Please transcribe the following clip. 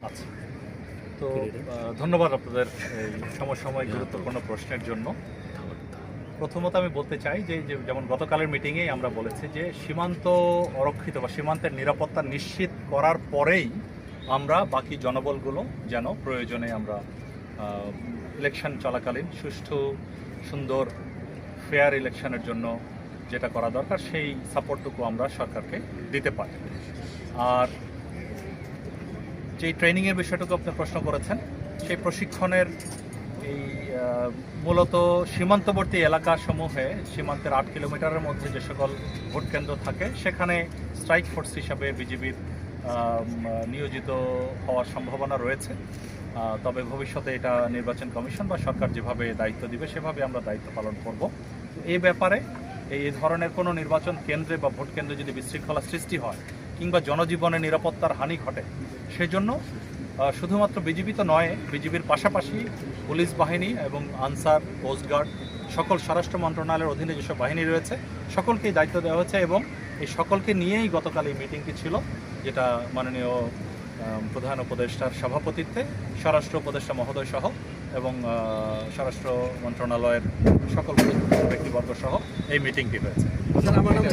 আচ্ছা তো ধন্যবাদ আপনাদের এই সমসাময়িক গুরুত্বপূর্ণ প্রশ্নের জন্য। প্রথমত আমি বলতে চাই যে যে যেমন গতকালের মিটিংয়েই আমরা বলেছি যে সীমান্ত অরক্ষিত বা সীমান্তের নিরাপত্তা নিশ্চিত করার পরেই আমরা বাকি জনবলগুলো যেন প্রয়োজনে আমরা ইলেকশন চলাকালীন সুষ্ঠু সুন্দর ফেয়ার ইলেকশনের জন্য যেটা করা দরকার, সেই সাপোর্টটুকু আমরা সরকারকে দিতে পারি। আর যে ট্রেনিংয়ের বিষয়টুকু আপনি প্রশ্ন করেছেন, সেই প্রশিক্ষণের এই মূলত সীমান্তবর্তী এলাকাসমূহে, সীমান্তের আট কিলোমিটারের মধ্যে যে সকল ভোট কেন্দ্র থাকে, সেখানে স্ট্রাইক ফোর্স হিসাবে বিজিবির নিয়োজিত হওয়ার সম্ভাবনা রয়েছে। তবে ভবিষ্যতে এটা নির্বাচন কমিশন বা সরকার যেভাবে দায়িত্ব দিবে, সেভাবে আমরা দায়িত্ব পালন করব। এই ব্যাপারে এই ধরনের কোনো নির্বাচন কেন্দ্রে বা ভোট কেন্দ্রে যদি বিশৃঙ্খলা সৃষ্টি হয় কিংবা জনজীবনে নিরাপত্তার হানি ঘটে, সেজন্য শুধুমাত্র বিজিবি তো নয় বিজিবির পাশাপাশি পুলিশ বাহিনী এবং আনসার কোস্টগার্ড সকল স্বরাষ্ট্র মন্ত্রণালয়ের অধীনে যেসব বাহিনী রয়েছে, সকলকেই দায়িত্ব দেওয়া হয়েছে এবং এই সকলকে নিয়েই গতকাল এই মিটিংটি ছিল, যেটা মাননীয় প্রধান উপদেষ্টার সভাপতিত্বে স্বরাষ্ট্র উপদেষ্টা মহোদয় সহ এবং স্বরাষ্ট্র মন্ত্রণালয়ের সকল ব্যক্তিবর্গ সহ এই মিটিংটি হয়েছে। আমার নাম